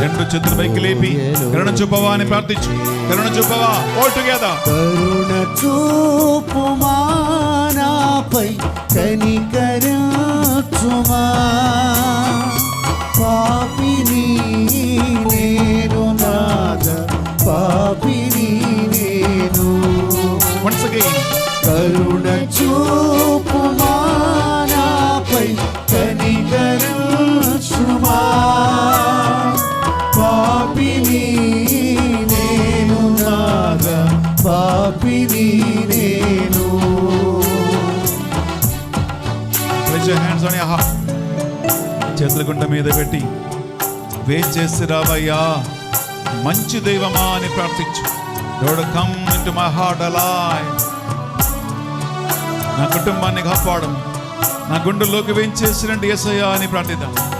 రెండు చేతులు పైకి లేపి కరుణ చూపవా అని ప్రార్థించు. కరుణ చూపవా? ఆల్ టుగెదర్ కరుణ చూపుమా నాపై కనికరించుమా. పాపిని నేను నాద పాపిని నేను. వన్స్ అగైన్ కరుణ చూపుమా నాపై పాపిని నేను. హ్యాండ్స్ ఆన్ చేతుల గుంట మీద పెట్టి వెయిట్ చేసి రావయ్యా. మంచి దైవమా అని ప్రార్థించు. Lord come into my heart Alai నా కుటుంబాన్ని కాపాడం. నా గుండెల్లోకి వేయించేసినండి ఎసయ్యా అని ప్రార్థిద్దాం.